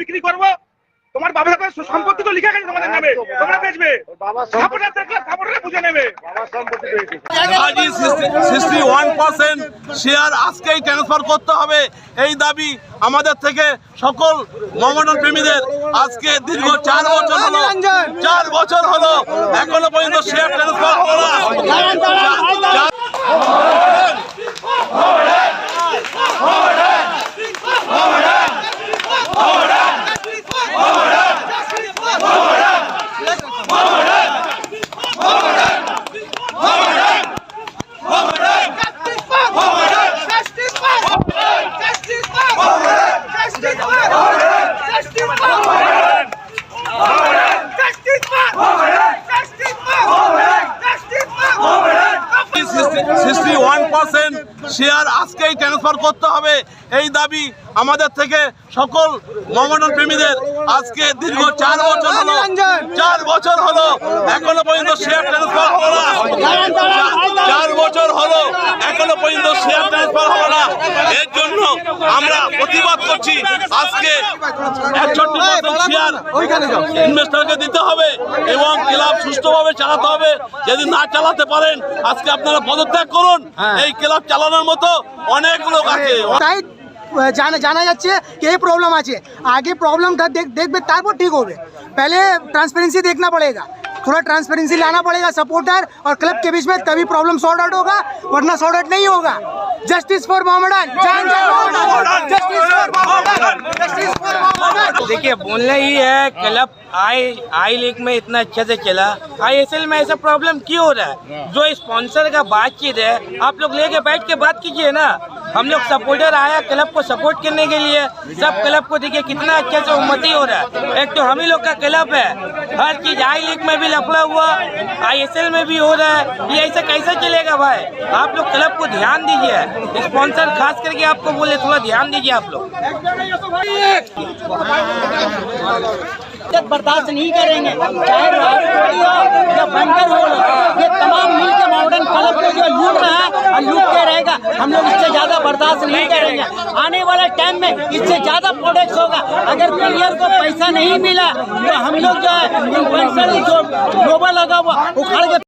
বিক্রি করবো তোমার বাবা সম্পত্তি তো লিখা গেছে তোমাদের নামে তোমরা বেচবে বুঝে নেবে শেয়ার আজকেই ট্রান্সফার করতে হবে এই দাবি আমাদের থেকে সকল মঙ্গলন প্রেমীদের আজকে দীর্ঘ চার বছর হলো চার বছর হলো এখনো পর্যন্ত শেয়ার ট্রান্সফার হলো না পারসেন্ট শেয়ার আজকেই ট্রান্সফার করতে হবে এই দাবি আমাদের থেকে সকল মহামন্ডল প্রেমীদের আজকে দীর্ঘ চার বছর হলো চার বছর হলো এখনো পর্যন্ত শেয়ার ট্রান্সফার এখনো পর্যন্ত শেয়ার ট্রান্সফার হলো না এর জন্য আমরা প্রতিবাদ করছি আজকে ইনভেস্টরকে দিতে হবে এবং ক্লাব সুষ্ঠুভাবে চালাতে হবে যদি না চালাতে পারেন আজকে আপনারা পদত্যাগ করুন হ্যাঁ। এই ক্লাব চালানোর মতো অনেক লোক আছে জানা জানা যাচ্ছে কে প্রবলেম আছে আগে आगे দেখবে তারপর ঠিক হবে পেলে ট্রান্সপারেন্সি দেখনা हो थोड़ा ट्रांसपेरेंसी लाना पड़ेगा सपोर्टर और क्लब के बीच में तभी प्रॉब्लम सॉर्ट आउट होगा वरना सॉर्ट आउट नहीं होगा जस्टिस फॉर मोहम्मदन देखिए बोलना ही है क्लब आई आई लीग में इतना अच्छे से चला आई एस एल में ऐसा प्रॉब्लम क्यों हो रहा है जो स्पॉन्सर का बातचीत है आप लोग लेके बैठ के बात कीजिए ना हम लोग सपोर्टर आया क्लब को सपोर्ट करने के लिए सब क्लब को देखिए कितना अच्छे से उन्नति हो रहा है एक तो हम ही लोग का क्लब है हर चीज आई लीग में भी लफड़ा हुआ आई में भी हो रहा है ये ऐसा कैसे चलेगा भाई आप लोग क्लब को ध्यान दीजिए स्पॉन्सर खास करके आपको बोले थोड़ा ध्यान दीजिए आप लोग बर्दाश्त नहीं करेंगे चाहे राजौरी हो या बंकर हो ये तमाम मिलकर मॉडर्न कलर को जो लूट रहा है और लूट के हम लोग इससे ज़्यादा बर्दाश्त नहीं करेंगे आने वाले टाइम में इससे ज़्यादा प्रोडक्ट होगा अगर प्लेयर को पैसा नहीं मिला तो हम लोग जो है जो लोबा लगा हुआ उखाड़ के